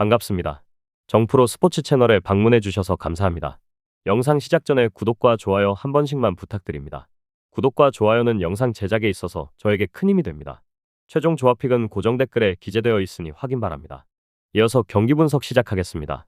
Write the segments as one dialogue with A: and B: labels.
A: 반갑습니다. 정프로 스포츠 채널에 방문해 주셔서 감사합니다. 영상 시작 전에 구독과 좋아요 한 번씩만 부탁드립니다. 구독과 좋아요는 영상 제작에 있어서 저에게 큰 힘이 됩니다. 최종 조합픽은 고정 댓글에 기재되어 있으니 확인 바랍니다. 이어서 경기 분석 시작하겠습니다.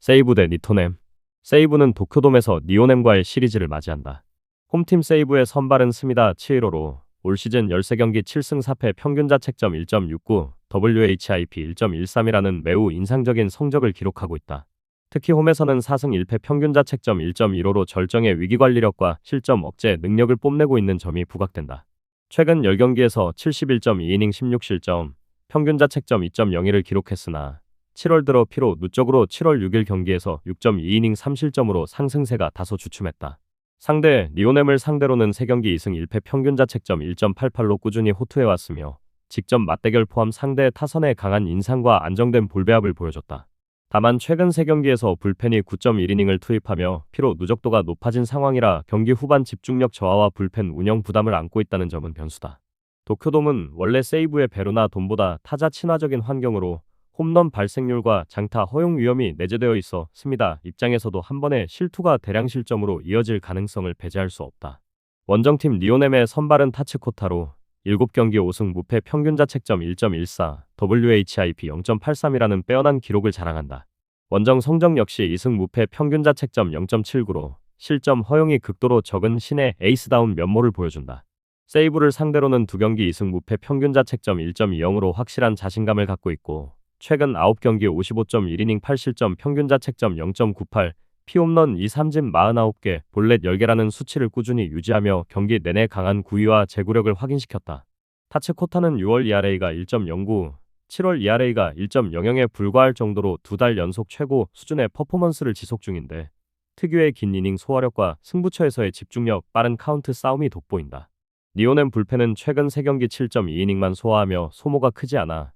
A: 세이브 대 니토넴. 세이브는 도쿄돔에서 니오넴과의 시리즈를 맞이한다. 홈팀 세이브의 선발은 스미다 7호로 올 시즌 13경기 7승 4패 평균 자책점 1.69, WHIP 1.13이라는 매우 인상적인 성적을 기록하고 있다. 특히 홈에서는 4승 1패 평균 자책점 1.15로 절정의 위기관리력과 실점 억제 능력을 뽐내고 있는 점이 부각된다. 최근 10경기에서 71.2이닝 16실점, 평균 자책점 2.01을 기록했으나 7월 들어 피로 누적으로 7월 6일 경기에서 6.2이닝 3실점으로 상승세가 다소 주춤했다. 상대 리오넴을 상대로는 3경기 2승 1패 평균 자책점 1.88로 꾸준히 호투해왔으며 직접 맞대결 포함 상대 타선의 강한 인상과 안정된 볼배합을 보여줬다. 다만 최근 3경기에서 불펜이 9.1이닝을 투입하며 피로 누적도가 높아진 상황이라 경기 후반 집중력 저하와 불펜 운영 부담을 안고 있다는 점은 변수다. 도쿄돔은 원래 세이브의 베로나 돔보다 타자 친화적인 환경으로 홈런 발생률과 장타 허용 위험이 내재되어 스미다 입장에서도 한 번의 실투가 대량 실점으로 이어질 가능성을 배제할 수 없다. 원정팀 리오넴의 선발은 타츠코타로 7경기 5승 무패 평균 자책점 1.14, WHIP 0.83이라는 빼어난 기록을 자랑한다. 원정 성적 역시 2승 무패 평균 자책점 0.79로 실점 허용이 극도로 적은 신의 에이스다운 면모를 보여준다. 세이브를 상대로는 두 경기 2승 무패 평균 자책점 1.20으로 확실한 자신감을 갖고 있고 최근 9경기 55.1이닝 8실점 평균 자책점 0.98, 피홈런 2, 3진 49개, 볼넷 10개라는 수치를 꾸준히 유지하며 경기 내내 강한 구위와 제구력을 확인시켰다. 타츠 코타는 6월 ERA가 1.09, 7월 ERA가 1.00에 불과할 정도로 두 달 연속 최고 수준의 퍼포먼스를 지속 중인데 특유의 긴 이닝 소화력과 승부처에서의 집중력, 빠른 카운트 싸움이 돋보인다. 니오넴 불펜은 최근 3경기 7.2이닝만 소화하며 소모가 크지 않아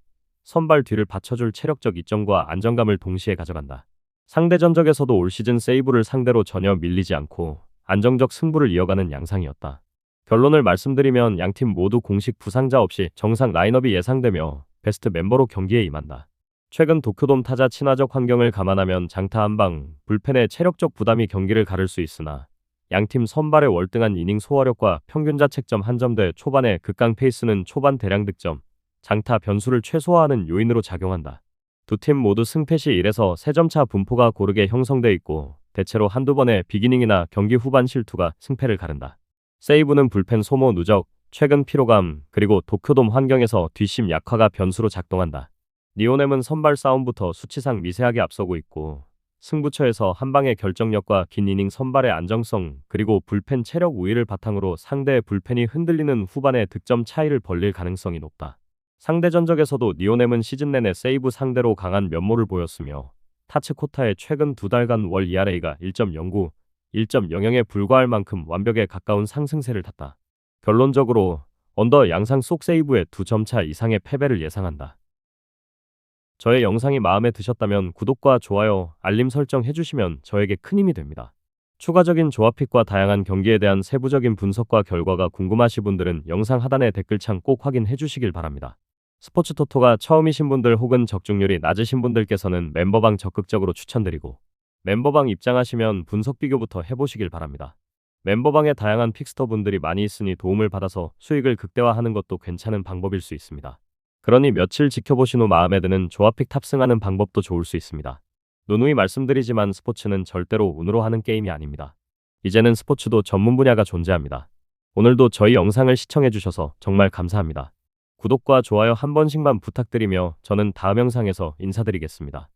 A: 선발 뒤를 받쳐줄 체력적 이점과 안정감을 동시에 가져간다. 상대 전적에서도 올 시즌 세이브를 상대로 전혀 밀리지 않고 안정적 승부를 이어가는 양상이었다. 결론을 말씀드리면 양팀 모두 공식 부상자 없이 정상 라인업이 예상되며 베스트 멤버로 경기에 임한다. 최근 도쿄돔 타자 친화적 환경을 감안하면 장타 한방, 불펜의 체력적 부담이 경기를 가를 수 있으나 양팀 선발의 월등한 이닝 소화력과 평균 자책점 한 점대 초반의 극강 페이스는 초반 대량 득점, 장타 변수를 최소화하는 요인으로 작용한다. 두 팀 모두 승패 시 1에서 3점차 분포가 고르게 형성돼 있고 대체로 한두 번의 비기닝이나 경기 후반 실투가 승패를 가른다. 세이브는 불펜 소모 누적, 최근 피로감, 그리고 도쿄돔 환경에서 뒷심 약화가 변수로 작동한다. 리오넴은 선발 싸움부터 수치상 미세하게 앞서고 있고 승부처에서 한 방의 결정력과 긴 이닝 선발의 안정성, 그리고 불펜 체력 우위를 바탕으로 상대의 불펜이 흔들리는 후반의 득점 차이를 벌릴 가능성이 높다. 상대 전적에서도 니오넴은 시즌 내내 세이브 상대로 강한 면모를 보였으며 타츠 코타의 최근 두 달간 월 ERA가 1.09, 1.00에 불과할 만큼 완벽에 가까운 상승세를 탔다. 결론적으로 언더 양상 속 세이브의 두 점차 이상의 패배를 예상한다. 저의 영상이 마음에 드셨다면 구독과 좋아요, 알림 설정 해주시면 저에게 큰 힘이 됩니다. 추가적인 조합픽과 다양한 경기에 대한 세부적인 분석과 결과가 궁금하신 분들은 영상 하단의 댓글창 꼭 확인해 주시길 바랍니다. 스포츠 토토가 처음이신 분들 혹은 적중률이 낮으신 분들께서는 멤버방 적극적으로 추천드리고 멤버방 입장하시면 분석 비교부터 해보시길 바랍니다. 멤버방에 다양한 픽스터 분들이 많이 있으니 도움을 받아서 수익을 극대화하는 것도 괜찮은 방법일 수 있습니다. 그러니 며칠 지켜보신 후 마음에 드는 조합픽 탑승하는 방법도 좋을 수 있습니다. 누누이 말씀드리지만 스포츠는 절대로 운으로 하는 게임이 아닙니다. 이제는 스포츠도 전문 분야가 존재합니다. 오늘도 저희 영상을 시청해주셔서 정말 감사합니다. 구독과 좋아요 한 번씩만 부탁드리며 저는 다음 영상에서 인사드리겠습니다.